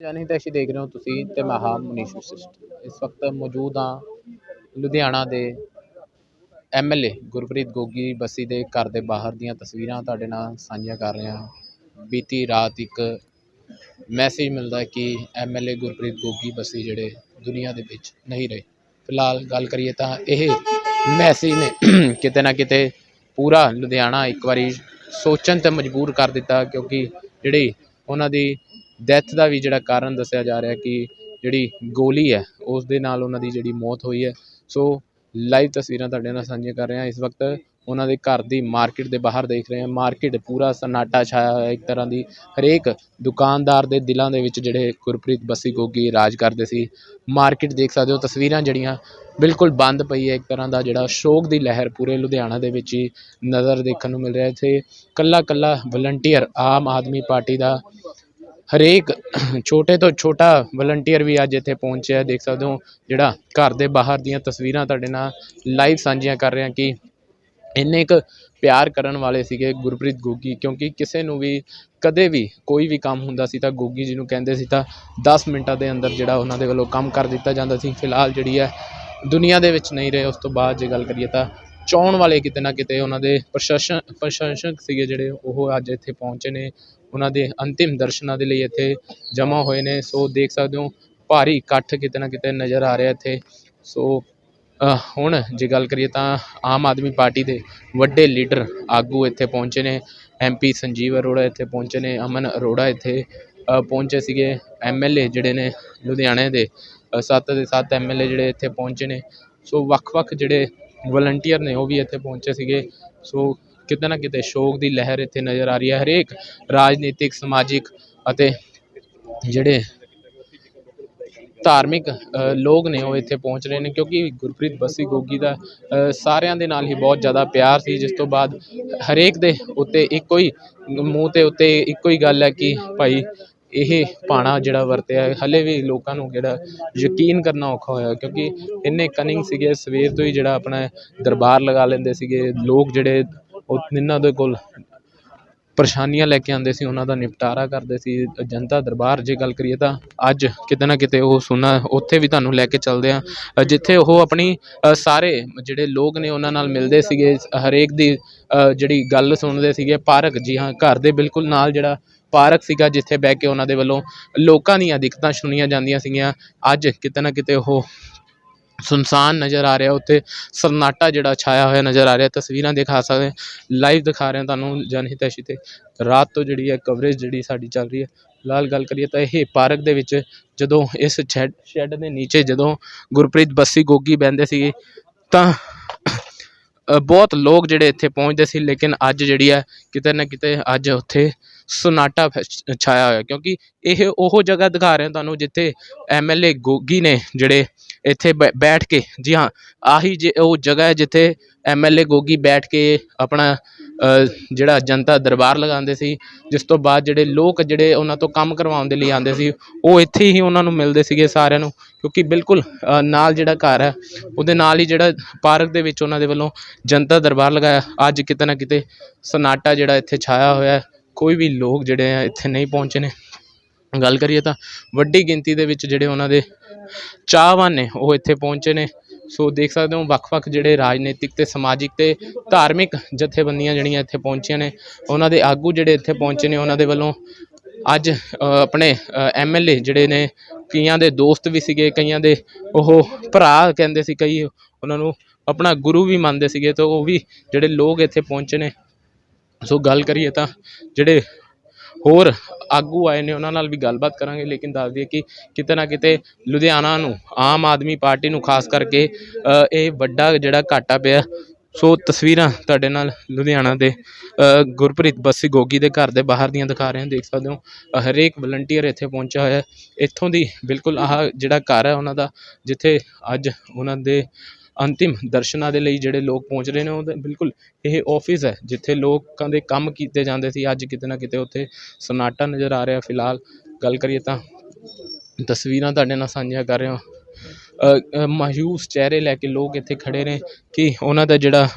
ਜਾਨੀ ਤਾਂ ਅਸੀਂ ਦੇਖ ਰਹੇ ਹੋ ਤੁਸੀਂ ਤੇ ਮੈਂ ਹਾਂ ਮਨੀਸ਼ ਵਸਿਸ਼ਟ। ਇਸ ਵਕਤ ਮੌਜੂਦ ਹਾਂ ਲੁਧਿਆਣਾ ਦੇ ਐਮਐਲਏ ਗੁਰਪ੍ਰੀਤ ਗੋਗੀ ਬਸੀ ਦੇ ਘਰ ਦੇ ਬਾਹਰ ਦੀਆਂ ਤਸਵੀਰਾਂ ਤੁਹਾਡੇ ਨਾਲ ਸਾਂਝੀਆਂ ਕਰ ਰਿਹਾ ਹਾਂ। ਬੀਤੀ ਰਾਤ ਇੱਕ ਮੈਸੇਜ ਮਿਲਦਾ ਕਿ ਐਮਐਲਏ ਗੁਰਪ੍ਰੀਤ ਗੋਗੀ ਬਸੀ ਜਿਹੜੇ ਦੁਨੀਆ ਦੇ ਵਿੱਚ ਨਹੀਂ ਰਹੇ। ਫਿਲਹਾਲ ਗੱਲ ਕਰੀਏ ਤਾਂ ਇਹ ਮੈਸੇਜ ਨੇ ਕਿਤੇ ਨਾ ਕਿਤੇ ਪੂਰਾ ਲੁਧਿਆਣਾ ਇੱਕ ਵਾਰੀ ਸੋਚਣ ਤੇ ਮਜਬੂਰ ਕਰ ਦਿੱਤਾ ਕਿਉਂਕਿ ਜਿਹੜੀ ਉਹਨਾਂ ਦੀ ਡੈਥ ਦਾ ਵੀ ਜਿਹੜਾ ਕਾਰਨ ਦੱਸਿਆ ਜਾ ਰਿਹਾ ਕਿ ਜਿਹੜੀ ਗੋਲੀ ਹੈ ਉਸ ਦੇ ਨਾਲ ਉਹਨਾਂ ਦੀ ਜਿਹੜੀ ਮੌਤ ਹੋਈ ਹੈ। ਸੋ ਲਾਈਵ ਤਸਵੀਰਾਂ ਤੁਹਾਡੇ ਨਾਲ ਸਾਂਝੀਆਂ ਕਰ ਰਿਹਾ ਇਸ ਵਕਤ ਉਹਨਾਂ ਦੇ ਘਰ ਦੀ ਮਾਰਕੀਟ ਦੇ ਬਾਹਰ ਦੇਖ ਰਹੇ ਹਾਂ। ਮਾਰਕੀਟ ਪੂਰਾ ਸਨਾਟਾ ਛਾਇਆ ਹੋਇਆ ਇੱਕ ਤਰ੍ਹਾਂ ਦੀ ਹਰੇਕ ਦੁਕਾਨਦਾਰ ਦੇ ਦਿਲਾਂ ਦੇ ਵਿੱਚ ਜਿਹੜੇ ਗੁਰਪ੍ਰੀਤ ਬੱਸੀ ਗੋਗੀ ਰਾਜ ਕਰਦੇ ਸੀ। ਮਾਰਕੀਟ ਦੇਖ ਸਕਦੇ ਹੋ, ਤਸਵੀਰਾਂ ਜਿਹੜੀਆਂ ਬਿਲਕੁਲ ਬੰਦ ਪਈ ਹੈ। ਇੱਕ ਤਰ੍ਹਾਂ ਦਾ ਜਿਹੜਾ ਸ਼ੋਕ ਦੀ ਲਹਿਰ ਪੂਰੇ ਲੁਧਿਆਣਾ ਦੇ ਵਿੱਚ ਹੀ ਨਜ਼ਰ ਦੇਖਣ ਨੂੰ ਮਿਲ ਰਿਹਾ ਇੱਥੇ ਕੱਲਾ ਕੱਲਾ ਵਲੰਟੀਅਰ ਆਮ ਆਦਮੀ ਪਾਰਟੀ ਦਾ ਹਰੇਕ ਛੋਟੇ ਤੋਂ ਛੋਟਾ ਵਲੰਟੀਅਰ ਵੀ ਅੱਜ ਇੱਥੇ ਪਹੁੰਚਿਆ ਦੇਖ ਸਕਦੇ ਹੋ ਜਿਹੜਾ ਘਰ ਦੇ ਬਾਹਰ ਦੀਆਂ ਤਸਵੀਰਾਂ ਤੁਹਾਡੇ ਨਾਲ ਲਾਈਵ ਸਾਂਝੀਆਂ ਕਰ ਰਿਹਾ ਕਿ ਇੰਨੇ ਕੁ ਪਿਆਰ ਕਰਨ ਵਾਲੇ ਸੀਗੇ ਗੁਰਪ੍ਰੀਤ ਗੋਗੀ, ਕਿਉਂਕਿ ਕਿਸੇ ਨੂੰ ਵੀ ਕਦੇ ਵੀ ਕੋਈ ਵੀ ਕੰਮ ਹੁੰਦਾ ਸੀ ਤਾਂ ਗੋਗੀ ਜੀ ਨੂੰ ਕਹਿੰਦੇ ਸੀ ਤਾਂ 10 ਮਿੰਟਾਂ ਦੇ ਅੰਦਰ ਜਿਹੜਾ ਉਹਨਾਂ ਦੇ ਵੱਲੋਂ ਕੰਮ ਕਰ ਦਿੱਤਾ ਜਾਂਦਾ ਸੀ। ਫਿਲਹਾਲ ਜਿਹੜੀ ਹੈ ਦੁਨੀਆ ਦੇ ਵਿੱਚ ਨਹੀਂ ਰਹੇ, ਉਸ ਤੋਂ ਬਾਅਦ ਜੇ ਗੱਲ ਕਰੀਏ ਤਾਂ ਚਾਹੁਣ ਵਾਲੇ ਕਿਤੇ ਨਾ ਕਿਤੇ ਉਹਨਾਂ ਦੇ ਪ੍ਰਸ਼ਾਸਨ ਪ੍ਰਸ਼ੰਸਕ ਸੀਗੇ ਜਿਹੜੇ ਉਹ ਅੱਜ ਇੱਥੇ ਪਹੁੰਚੇ ਨੇ। ਉਹਨਾਂ ਦੇ ਅੰਤਿਮ ਦਰਸ਼ਨਾਂ ਦੇ ਲਈ ਇੱਥੇ ਜਮ੍ਹਾਂ ਹੋਏ ਨੇ। ਸੋ ਦੇਖ ਸਕਦੇ ਹੋ ਭਾਰੀ ਇਕੱਠ ਕਿਤੇ ਨਾ ਕਿਤੇ ਨਜ਼ਰ ਆ ਰਿਹਾ ਇੱਥੇ। ਸੋ ਹੁਣ ਜੇ ਗੱਲ ਕਰੀਏ ਤਾਂ ਆਮ ਆਦਮੀ ਪਾਰਟੀ ਦੇ ਵੱਡੇ ਲੀਡਰ ਆਗੂ ਇੱਥੇ ਪਹੁੰਚੇ ਨੇ। ਐਮਪੀ ਸੰਜੀਵ ਅਰੋੜਾ ਇੱਥੇ ਪਹੁੰਚੇ ਨੇ। ਅਮਨ ਅਰੋੜਾ ਇੱਥੇ ਪਹੁੰਚੇ ਸੀਗੇ। ਐਮਐਲਏ ਜਿਹੜੇ ਨੇ ਲੁਧਿਆਣੇ ਦੇ ਅ, ਸੱਤ ਦੇ ਸੱਤ ਐਮਐਲਏ ਜਿਹੜੇ ਇੱਥੇ ਪਹੁੰਚੇ ਨੇ। ਸੋ ਵੱਖ-ਵੱਖ ਜਿਹੜੇ ਵਲੰਟੀਅਰ ਨੇ ਉਹ ਵੀ ਇੱਥੇ ਪਹੁੰਚੇ ਸੀਗੇ। ਸੋ ਕਿਤੇ ਨਾ ਕਿਤੇ ਸ਼ੋਕ ਦੀ ਲਹਿਰ ਇੱਥੇ ਨਜ਼ਰ ਆ ਰਹੀ ਹੈ, ਹਰੇਕ ਰਾਜਨੀਤਿਕ, ਸਮਾਜਿਕ ਅਤੇ ਜਿਹੜੇ ਧਾਰਮਿਕ ਲੋਕ ਨੇ ਉਹ ਇੱਥੇ ਪਹੁੰਚ ਰਹੇ ਨੇ ਕਿਉਂਕਿ ਗੁਰਪ੍ਰੀਤ ਬੱਸੀ ਗੋਗੀ ਦਾ ਸਾਰਿਆਂ ਦੇ ਨਾਲ ਹੀ ਬਹੁਤ ਜ਼ਿਆਦਾ ਪਿਆਰ ਸੀ, ਜਿਸ ਤੋਂ ਬਾਅਦ ਹਰੇਕ ਦੇ ਉੱਤੇ ਇੱਕੋ ਹੀ ਮੂੰਹ ਤੇ ਉੱਤੇ ਇੱਕੋ ਹੀ ਗੱਲ ਹੈ ਕਿ ਭਾਈ ਇਹ ਭਾਣਾ ਜਿਹੜਾ ਵਰਤਿਆ, ਹਲੇ ਵੀ ਲੋਕਾਂ ਨੂੰ ਜਿਹੜਾ ਯਕੀਨ ਕਰਨਾ ਔਖਾ ਹੋਇਆ ਕਿਉਂਕਿ ਇੰਨੇ ਕਨਿੰਗ ਸੀਗੇ, ਸਵੇਰ ਤੋਂ ਹੀ ਜਿਹੜਾ ਆਪਣਾ ਦਰਬਾਰ ਲਗਾ ਲੈਂਦੇ ਸੀਗੇ, ਲੋਕ ਜਿਹੜੇ ਉਹ ਜਿਨ੍ਹਾਂ ਦੇ ਕੋਲ ਪਰੇਸ਼ਾਨੀਆਂ ਲੈ ਕੇ ਆਉਂਦੇ ਸੀ, ਉਹਨਾਂ ਦਾ ਨਿਪਟਾਰਾ ਕਰਦੇ ਸੀ, ਜਨਤਾ ਦਰਬਾਰ ਜੇ ਗੱਲ ਕਰੀਏ ਤਾਂ ਅੱਜ ਕਿਤੇ ਨਾ ਕਿਤੇ ਉਹ ਸੁਣਾ ਉੱਥੇ ਵੀ ਤੁਹਾਨੂੰ ਲੈ ਕੇ ਚੱਲਦੇ ਆ ਜਿੱਥੇ ਉਹ ਆਪਣੀ ਸਾਰੇ ਜਿਹੜੇ ਲੋਕ ਨੇ ਉਹਨਾਂ ਨਾਲ ਮਿਲਦੇ ਸੀਗੇ, ਹਰੇਕ ਦੀ ਜਿਹੜੀ ਗੱਲ ਸੁਣਦੇ ਸੀਗੇ, ਪਾਰਕ ਜੀ ਹਾਂ, ਘਰ ਦੇ ਬਿਲਕੁਲ ਨਾਲ ਜਿਹੜਾ ਪਾਰਕ ਸੀਗਾ ਜਿੱਥੇ ਬਹਿ ਕੇ ਉਹਨਾਂ ਦੇ ਵੱਲੋਂ ਲੋਕਾਂ ਦੀਆਂ ਦਿੱਕਤਾਂ ਸੁਣੀਆਂ ਜਾਂਦੀਆਂ ਸੀਗੀਆਂ। ਅੱਜ ਕਿਤੇ ਨਾ ਕਿਤੇ ਉਹ ਸੁਨਸਾਨ ਨਜ਼ਰ ਆ ਰਿਹਾ, ਉੱਤੇ ਸਰਨਾਟਾ ਜਿਹੜਾ ਛਾਇਆ ਹੋਇਆ ਨਜ਼ਰ ਆ ਰਿਹਾ, ਤਸਵੀਰਾਂ ਦਿਖਾ ਸਕਦੇ ਲਾਈਵ ਦਿਖਾ ਰਹੇ ਤੁਹਾਨੂੰ ਜਨਹਿਤ ਐਸ਼ੀ ਤੇ। ਰਾਤ ਤੋਂ ਜਿਹੜੀ ਹੈ ਕਵਰੇਜ ਜਿਹੜੀ ਸਾਡੀ ਚੱਲ ਰਹੀ ਹੈ। ਲਾਲ ਗੱਲ ਕਰੀਏ ਤਾਂ ਇਹ ਪਾਰਕ ਦੇ ਵਿੱਚ ਜਦੋਂ ਇਸ ਸ਼ੈੱਡ ਸ਼ੈੱਡ ਦੇ ਨੀਚੇ ਜਦੋਂ ਗੁਰਪ੍ਰੀਤ ਬੱਸੀ, ਗੋਗੀ ਬੈੰਦੇ ਸੀ ਤਾਂ ਬਹੁਤ ਲੋਕ ਜਿਹੜੇ ਇੱਥੇ ਪਹੁੰਚਦੇ ਸੀ, ਲੇਕਿਨ ਅੱਜ ਜਿਹੜੀ ਹੈ ਕਿਤੇ ਨਾ ਕਿਤੇ ਅੱਜ ਉੱਥੇ ਸੁਨਾਟਾ ਛਾਇਆ ਹੋਇਆ, ਕਿਉਂਕਿ ਇਹ ਉਹ ਜਗ੍ਹਾ ਦਿਖਾ ਰਹੇ ਤੁਹਾਨੂੰ ਜਿੱਥੇ ਐਮਐਲਏ ਗੋਗੀ ਨੇ ਜਿਹੜੇ ਇੱਥੇ ਬੈਠ ਕੇ, ਜੀ ਹਾਂ, ਆਹੀ ਜੇ ਉਹ ਜਗ੍ਹਾ ਹੈ ਜਿੱਥੇ ਐਮਐਲਏ ਗੋਗੀ ਬੈਠ ਕੇ ਆਪਣਾ ਜਿਹੜਾ ਜਨਤਾ ਦਰਬਾਰ ਲਗਾਉਂਦੇ ਸੀ, ਜਿਸ ਤੋਂ ਬਾਅਦ ਜਿਹੜੇ ਲੋਕ ਜਿਹੜੇ ਉਹਨਾਂ ਤੋਂ ਕੰਮ ਕਰਵਾਉਣ ਦੇ ਲਈ ਆਉਂਦੇ ਸੀ, ਉਹ ਇੱਥੇ ਹੀ ਉਹਨਾਂ ਨੂੰ ਮਿਲਦੇ ਸੀਗੇ ਸਾਰਿਆਂ ਨੂੰ, ਕਿਉਂਕਿ ਬਿਲਕੁਲ ਨਾਲ ਜਿਹੜਾ ਘਰ ਹੈ, ਉਹਦੇ ਨਾਲ ਹੀ ਜਿਹੜਾ ਪਾਰਕ ਦੇ ਵਿੱਚ ਉਹਨਾਂ ਦੇ ਵੱਲੋਂ ਜਨਤਾ ਦਰਬਾਰ ਲਗਾਇਆ, ਅੱਜ ਕਿਤੇ ਨਾ ਕਿਤੇ ਸਨਾਟਾ ਜਿਹੜਾ ਇੱਥੇ ਛਾਇਆ ਹੋਇਆ ਕੋਈ ਵੀ ਲੋਕ ਜਿਹੜੇ ਆ ਇੱਥੇ ਨਹੀਂ ਪਹੁੰਚੇ ਨੇ। ਗੱਲ ਕਰੀਏ ਤਾਂ ਵੱਡੀ ਗਿਣਤੀ ਦੇ ਵਿੱਚ ਜਿਹੜੇ ਉਹਨਾਂ ਦੇ ਚਾਹਵਾਨ ਨੇ ਉਹ ਇੱਥੇ ਪਹੁੰਚੇ ਨੇ। ਸੋ ਦੇਖ ਸਕਦੇ ਹੋ ਵੱਖ-ਵੱਖ ਜਿਹੜੇ ਰਾਜਨੀਤਿਕ ਤੇ ਸਮਾਜਿਕ ਤੇ ਧਾਰਮਿਕ ਜਥੇਬੰਦੀਆਂ ਜਿਹੜੀਆਂ ਇੱਥੇ ਪਹੁੰਚੀਆਂ ਨੇ ਉਹਨਾਂ ਦੇ ਆਗੂ ਜਿਹੜੇ ਇੱਥੇ ਪਹੁੰਚੇ ਨੇ ਉਹਨਾਂ ਦੇ ਵੱਲੋਂ ਅੱਜ ਅ, ਆਪਣੇ ਐਮਐਲਏ ਜਿਹੜੇ ਨੇ ਕਈਆਂ ਦੇ ਦੋਸਤ ਵੀ ਸੀਗੇ ਕਈਆਂ ਦੇ ਉਹ ਭਰਾ ਕਹਿੰਦੇ ਸੀ ਕਈ ਉਹਨਾਂ ਨੂੰ ਆਪਣਾ ਗੁਰੂ ਵੀ ਮੰਨਦੇ ਸੀਗੇ ਤਾਂ ਉਹ ਵੀ ਜਿਹੜੇ ਲੋਕ ਇੱਥੇ ਪਹੁੰਚੇ ਨੇ। ਸੋ ਗੱਲ ਕਰੀਏ ਤਾਂ ਜਿਹੜੇ ਹੋਰ ਆਗੂ ਆਏ ਨੇ, ਉਹਨਾਂ ਨਾਲ ਵੀ ਗੱਲਬਾਤ ਕਰਾਂਗੇ, ਲੇਕਿਨ ਦੱਸ ਦਈਏ ਕਿ ਕਿਤੇ ਨਾ ਕਿਤੇ ਲੁਧਿਆਣਾ ਨੂੰ, ਆਮ ਆਦਮੀ ਪਾਰਟੀ ਨੂੰ ਖਾਸ ਕਰਕੇ ਇਹ ਵੱਡਾ ਜਿਹੜਾ ਘਾਟਾ ਪਿਆ। ਸੋ ਤਸਵੀਰਾਂ ਤੁਹਾਡੇ ਨਾਲ ਲੁਧਿਆਣਾ ਦੇ ਗੁਰਪ੍ਰੀਤ ਬੱਸੀ ਗੋਗੀ ਦੇ ਘਰ ਦੇ ਬਾਹਰ ਦੀਆਂ ਦਿਖਾ ਰਹੇ ਹਾਂ, ਦੇਖ ਸਕਦੇ ਹੋ। ਹਰੇਕ ਵਲੰਟੀਅਰ ਇੱਥੇ ਪਹੁੰਚਿਆ ਹੋਇਆ ਇੱਥੋਂ ਦੀ ਬਿਲਕੁਲ ਆਹ ਜਿਹੜਾ ਘਰ ਹੈ, ਉਹਨਾਂ ਦਾ, ਜਿੱਥੇ ਅੱਜ ਉਹਨਾਂ ਦੇ ਅੰਤਿਮ ਦਰਸ਼ਨਾਂ ਦੇ ਲਈ ਜਿਹੜੇ ਲੋਕ ਪਹੁੰਚ ਰਹੇ ਨੇ ਉਹ ਬਿਲਕੁਲ ਇਹ ਆਫਿਸ ਹੈ, ਜਿੱਥੇ ਲੋਕਾਂ ਦੇ ਕੰਮ ਕੀਤੇ ਜਾਂਦੇ ਸੀ, ਅੱਜ ਕਿਤੇ ਨਾ ਕਿਤੇ ਉੱਥੇ ਸਨਾਟਾ ਨਜ਼ਰ ਆ ਰਿਹਾ, ਫਿਲਹਾਲ ਗੱਲ ਕਰੀਏ ਤਾਂ ਤਸਵੀਰਾਂ ਤੁਹਾਡੇ ਨਾਲ ਸਾਂਝੀਆਂ ਕਰ ਰਿਹਾ ਮਾਯੂਸ ਚਿਹਰੇ ਲੈ ਕੇ ਲੋਕ ਇੱਥੇ ਖੜੇ ਨੇ ਕਿ ਉਹਨਾਂ ਦਾ ਜਿਹੜਾ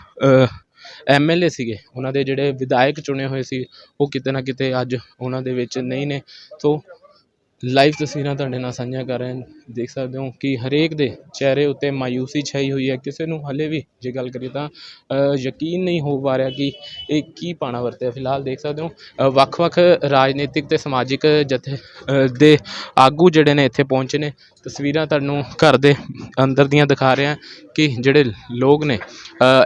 ਐਮਐਲਏ ਸੀਗੇ, ਉਹਨਾਂ ਦੇ ਜਿਹੜੇ ਵਿਧਾਇਕ ਚੁਣੇ ਹੋਏ ਸੀ, ਉਹ ਕਿਤੇ ਨਾ ਕਿਤੇ ਅੱਜ ਉਹਨਾਂ ਦੇ ਵਿੱਚ ਨਹੀਂ ਨੇ। ਸੋ ਲਾਈਵ ਤਸਵੀਰਾਂ ਤੁਹਾਡੇ ਨਾਲ ਸਾਂਝੀਆਂ ਕਰ ਰਹੇ ਹਾਂ। ਦੇਖ ਸਕਦੇ ਹੋ ਕਿ ਹਰੇਕ ਦੇ ਚਿਹਰੇ ਉੱਤੇ ਮਾਯੂਸੀ ਛਾਈ ਹੋਈ ਹੈ। ਕਿਸੇ ਨੂੰ ਹਲੇ ਵੀ ਜੇ ਗੱਲ ਕਰੀਏ ਤਾਂ ਯਕੀਨ ਨਹੀਂ ਹੋ ਪਾ ਰਿਹਾ ਕਿ ਇਹ ਕੀ ਪਾਣਾ ਵਰਤਿਆ। ਫਿਲਹਾਲ ਦੇਖ ਸਕਦੇ ਹੋ ਵੱਖ-ਵੱਖ ਰਾਜਨੀਤਿਕ ਤੇ ਸਮਾਜਿਕ ਜਥੇ ਦੇ ਆਗੂ ਜਿਹੜੇ ਨੇ ਇੱਥੇ ਪਹੁੰਚੇ ਨੇ। ਤਸਵੀਰਾਂ ਤੁਹਾਨੂੰ ਘਰ ਦੇ ਅੰਦਰ ਦੀਆਂ ਦਿਖਾ ਰਿਹਾ ਕਿ ਜਿਹੜੇ ਲੋਕ ਨੇ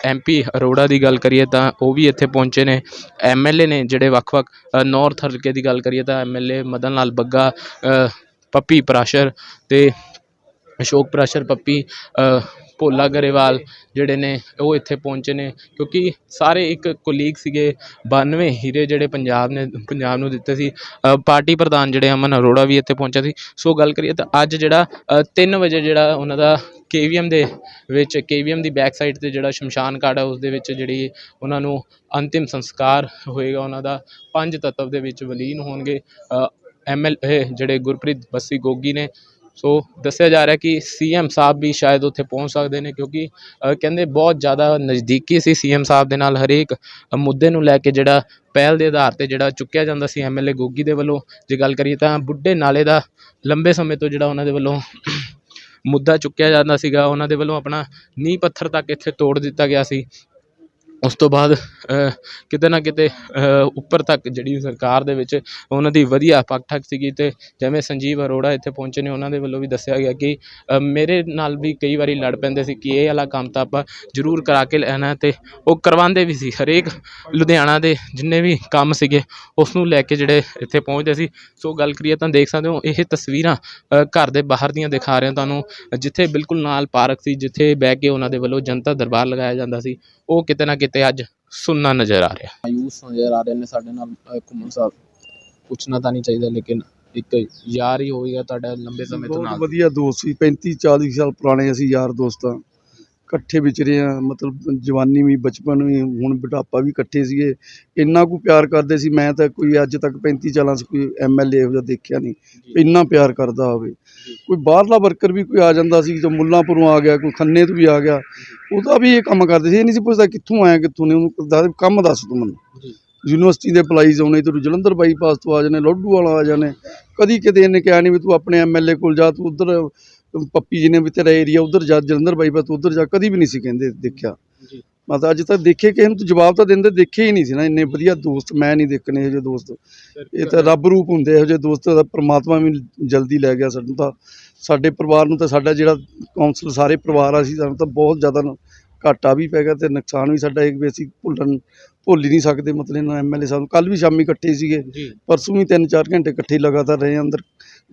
ਐਮਪੀ ਅਰੋੜਾ ਦੀ ਗੱਲ ਕਰੀਏ ਤਾਂ ਉਹ ਵੀ ਇੱਥੇ ਪਹੁੰਚੇ ਨੇ। ਐਮਐਲਏ ਨੇ ਜਿਹੜੇ ਵੱਖ-ਵੱਖ ਨੌਰਥ ਹਲਕੇ ਦੀ ਗੱਲ ਕਰੀਏ ਤਾਂ ਐਮਐਲਏ ਮਦਨ ਲਾਲ ਬੱਗਾ ਪੱਪੀ ਪਰਾਸ਼ਰ ਅਤੇ ਅਸ਼ੋਕ ਪ੍ਰਾਸ਼ਰ, ਪੱਪੀ ਭੋਲਾ ਗਰੇਵਾਲ ਜਿਹੜੇ ਨੇ ਉਹ ਇੱਥੇ ਪਹੁੰਚੇ ਨੇ। ਕਿਉਂਕਿ ਸਾਰੇ ਇੱਕ ਕੋਲੀਗ ਸੀਗੇ 92 ਹੀਰੇ ਜਿਹੜੇ ਪੰਜਾਬ ਨੇ ਪੰਜਾਬ ਨੂੰ ਦਿੱਤੇ ਸੀ। ਪਾਰਟੀ ਪ੍ਰਧਾਨ ਜਿਹੜੇ ਅਮਨ ਅਰੋੜਾ ਵੀ ਇੱਥੇ ਪਹੁੰਚਿਆ ਸੀ। ਸੋ ਗੱਲ ਕਰੀਏ ਤਾਂ ਅੱਜ ਜਿਹੜਾ 3 ਵਜੇ ਜਿਹੜਾ ਉਹਨਾਂ ਦਾ ਕੇਵੀਐਮ ਦੇ ਵਿੱਚ ਕੇਵੀਐਮ ਦੀ ਬੈਕ ਸਾਈਡ ਤੇ ਜਿਹੜਾ ਸ਼ਮਸ਼ਾਨ ਘਾਟ ਹੈ ਉਸ ਦੇ ਵਿੱਚ ਜਿਹੜੀ ਉਹਨਾਂ ਨੂੰ ਅੰਤਿਮ ਸੰਸਕਾਰ ਹੋਏਗਾ ਉਹਨਾਂ ਦਾ ਪੰਜ ਤੱਤਵ ਦੇ ਵਿੱਚ ਵਿਲੀਨ ਹੋਣਗੇ। ਐਮਐਲ ਜਿਹੜੇ ਗੁਰਪ੍ਰੀਤ ਬੱਸੀ ਗੋਗੀ ਨੇ ਸੋ ਦੱਸਿਆ ਜਾ ਰਿਹਾ ਕਿ ਸੀਐਮ ਸਾਹਿਬ ਵੀ ਸ਼ਾਇਦ ਉੱਥੇ ਪਹੁੰਚ ਸਕਦੇ ਨੇ ਕਿਉਂਕਿ ਕਹਿੰਦੇ ਬਹੁਤ ਜ਼ਿਆਦਾ ਨਜ਼ਦੀਕੀ ਸੀ ਸੀਐਮ ਸਾਹਿਬ ਦੇ ਨਾਲ ਹਰੇਕ ਮੁੱਦੇ ਨੂੰ ਲੈ ਕੇ ਜਿਹੜਾ ਪਹਿਲ ਦੇ ਆਧਾਰ ਤੇ ਜਿਹੜਾ ਚੁੱਕਿਆ ਜਾਂਦਾ ਸੀ ਐਮਐਲਏ ਗੋਗੀ ਦੇ ਵੱਲੋਂ। ਜੇ ਗੱਲ ਕਰੀਏ ਤਾਂ ਬੁੱਢੇ ਨਾਲੇ ਦਾ ਲੰਬੇ ਸਮੇਂ ਤੋਂ ਜਿਹੜਾ ਉਹਨਾਂ ਦੇ ਵੱਲੋਂ ਮੁੱਦਾ ਚੁੱਕਿਆ ਜਾਂਦਾ ਸੀਗਾ, ਉਹਨਾਂ ਦੇ ਵੱਲੋਂ ਆਪਣਾ ਨੀਂਹ ਪੱਥਰ ਤੱਕ ਇੱਥੇ ਤੋੜ ਦਿੱਤਾ ਗਿਆ ਸੀ। ਉਸ ਤੋਂ ਬਾਅਦ ਕਿਤੇ ਨਾ ਕਿਤੇ ਉੱਪਰ ਤੱਕ ਜਿਹੜੀ ਸਰਕਾਰ ਦੇ ਵਿੱਚ ਉਹਨਾਂ ਦੀ ਵਧੀਆ ਪੱਕ ਠੱਕ ਸੀਗੀ ਅਤੇ ਜਿਵੇਂ ਸੰਜੀਵ ਅਰੋੜਾ ਇੱਥੇ ਪਹੁੰਚੇ ਨੇ, ਉਹਨਾਂ ਦੇ ਵੱਲੋਂ ਵੀ ਦੱਸਿਆ ਗਿਆ ਕਿ ਮੇਰੇ ਨਾਲ ਵੀ ਕਈ ਵਾਰੀ ਲੜ ਪੈਂਦੇ ਸੀ ਕਿ ਇਹ ਵਾਲਾ ਕੰਮ ਤਾਂ ਆਪਾਂ ਜ਼ਰੂਰ ਕਰਾ ਕੇ ਲੈਣਾ ਅਤੇ ਉਹ ਕਰਵਾਉਂਦੇ ਵੀ ਸੀ। ਹਰੇਕ ਲੁਧਿਆਣਾ ਦੇ ਜਿੰਨੇ ਵੀ ਕੰਮ ਸੀਗੇ, ਉਸ ਨੂੰ ਲੈ ਕੇ ਜਿਹੜੇ ਇੱਥੇ ਪਹੁੰਚਦੇ ਸੀ। ਸੋ ਗੱਲ ਕਰੀਏ ਤਾਂ ਦੇਖ ਸਕਦੇ ਹੋ, ਇਹ ਤਸਵੀਰਾਂ ਘਰ ਦੇ ਬਾਹਰ ਦੀਆਂ ਦਿਖਾ ਰਹੇ ਹਾਂ ਤੁਹਾਨੂੰ, ਜਿੱਥੇ ਬਿਲਕੁਲ ਨਾਲ ਪਾਰਕ ਸੀ, ਜਿੱਥੇ ਬਹਿ ਕੇ ਉਹਨਾਂ ਦੇ ਵੱਲੋਂ ਜਨਤਾ ਦਰਬਾਰ ਲਗਾਇਆ ਜਾਂਦਾ ਸੀ। ਉਹ ਕਿਤੇ ਨਾ ਕਿਤੇ ਅੱਜ ਸੁੰਨਾ ਨਜ਼ਰ ਆ ਰਿਹਾ। ਮਾਯੂਸ ਨਜ਼ਰ ਆ ਰਹੇ ਨੇ ਸਾਡੇ ਨਾਲ ਅਹ, ਘੁੰਮਣ ਸਾਹਿਬ। ਪੁੱਛਣਾ ਤਾਂ ਨਹੀਂ ਚਾਹੀਦਾ ਲੇਕਿਨ ਇੱਕ ਯਾਰ ਹੀ ਹੋਵੇਗਾ ਤੁਹਾਡਾ ਲੰਬੇ ਸਮੇਂ ਤੋਂ ਬਹੁਤ ਨਾਲ। ਵਧੀਆ ਦੋਸਤ ਸੀ 35 40 ਸਾਲ ਪੁਰਾਣੇ ਅਸੀਂ ਯਾਰ ਦੋਸਤ। ਹਾਂ ਇਕੱਠੇ ਵਿਚਰੇ ਆ ਮਤਲਬ ਜਵਾਨੀ ਵੀ ਬਚਪਨ ਵੀ ਹੁਣ ਬੁਢਾਪਾ ਵੀ ਇਕੱਠੇ ਸੀਗੇ। ਇੰਨਾ ਕੁ ਪਿਆਰ ਕਰਦੇ ਸੀ ਮੈਂ ਤਾਂ ਕੋਈ ਅੱਜ ਤੱਕ 35 ਚਾਲਾਂ 'ਚ ਕੋਈ ਐਮਐਲਏ ਇਹੋ ਜਿਹਾ ਦੇਖਿਆ ਨਹੀਂ। ਇੰਨਾ ਪਿਆਰ ਕਰਦਾ ਹੋਵੇ। ਕੋਈ ਬਾਹਰਲਾ ਵਰਕਰ ਵੀ ਕੋਈ ਆ ਜਾਂਦਾ ਸੀ ਜੋ ਮੁੱਲਾਂਪੁਰੋਂ ਆ ਗਿਆ ਕੋਈ ਖੰਨੇ ਤੋਂ ਵੀ ਆ ਗਿਆ ਉਹਦਾ ਵੀ ਇਹ ਕੰਮ ਕਰਦੇ ਸੀ। ਇਹ ਨਹੀਂ ਸੀ ਪੁੱਛਦਾ ਕਿੱਥੋਂ ਆਇਆ ਕਿੱਥੋਂ ਨਹੀਂ ਉਹਨੂੰ ਦੱਸ ਕੰਮ ਦੱਸ ਤੂੰ ਮੈਨੂੰ। ਯੂਨੀਵਰਸਿਟੀ ਦੇ ਅਪਲਾਈਜ਼ ਆਉਣੇ ਤੇ ਜਲੰਧਰ ਬਾਈਪਾਸ ਤੋਂ ਆ ਜਾਣੇ ਲੋਡੂ ਵਾਲਾ ਆ ਜਾਣੇ। ਕਦੀ ਕਿਤੇ ਇਹਨੇ ਕਿਹਾ ਨਹੀਂ ਵੀ ਤੂੰ ਆਪਣੇ ਐਮਐਲਏ ਕੋਲ ਜਾ ਤੂੰ ਉਧਰ ਪੱਪੀ ਜੀ ਨੇ ਵੀ ਤੇਰਾ ਏਰੀਆ ਉਧਰ ਜਾ ਜਲੰਧਰ ਬਾਈਪਾਸ ਉਧਰ ਜਾ ਕਦੀ ਵੀ ਨਹੀਂ ਸੀ ਕਹਿੰਦੇ ਦੇਖਿਆ। ਮੈਂ ਤਾਂ ਅੱਜ ਤੱਕ ਦੇਖੇ ਕਿਸੇ ਨੂੰ ਜਵਾਬ ਤਾਂ ਦਿੰਦੇ ਦੇਖੇ ਹੀ ਨਹੀਂ ਸੀ ਨਾ ਇੰਨੇ ਵਧੀਆ ਦੋਸਤ ਮੈਂ ਨਹੀਂ ਦੇਖਣੇ ਇਹੋ ਜਿਹੇ ਦੋਸਤ। ਇਹ ਤਾਂ ਰੱਬ ਰੂਪ ਹੁੰਦੇ ਇਹੋ ਜਿਹੇ ਦੋਸਤ ਦਾ ਪ੍ਰਮਾਤਮਾ ਵੀ ਜਲਦੀ ਲੈ ਗਿਆ ਸਾਨੂੰ ਤਾਂ। ਸਾਡੇ ਪਰਿਵਾਰ ਨੂੰ ਤਾਂ ਸਾਡਾ ਜਿਹੜਾ ਕੌਂਸਲ ਸਾਰੇ ਪਰਿਵਾਰ ਆ ਸੀ ਸਾਨੂੰ ਤਾਂ ਬਹੁਤ ਜ਼ਿਆਦਾ ਘਾਟਾ ਵੀ ਪੈ ਗਿਆ ਤੇ ਨੁਕਸਾਨ ਵੀ ਸਾਡਾ ਇੱਕ ਵੀ ਅਸੀਂ ਭੁੱਲਣ ਭੁੱਲ ਹੀ ਨਹੀਂ ਸਕਦੇ। ਮਤਲਬ ਇਹਨਾਂ ਐਮਐਲਏ ਸਾਹਿਬ ਕੱਲ ਵੀ ਸ਼ਾਮੀ ਇਕੱਠੇ ਸੀਗੇ। ਪਰਸੋਂ ਵੀ 3-4 ਘੰਟੇ ਇਕੱਠੇ ਲਗਾਤਾਰ ਰਹੇ ਅੰਦਰ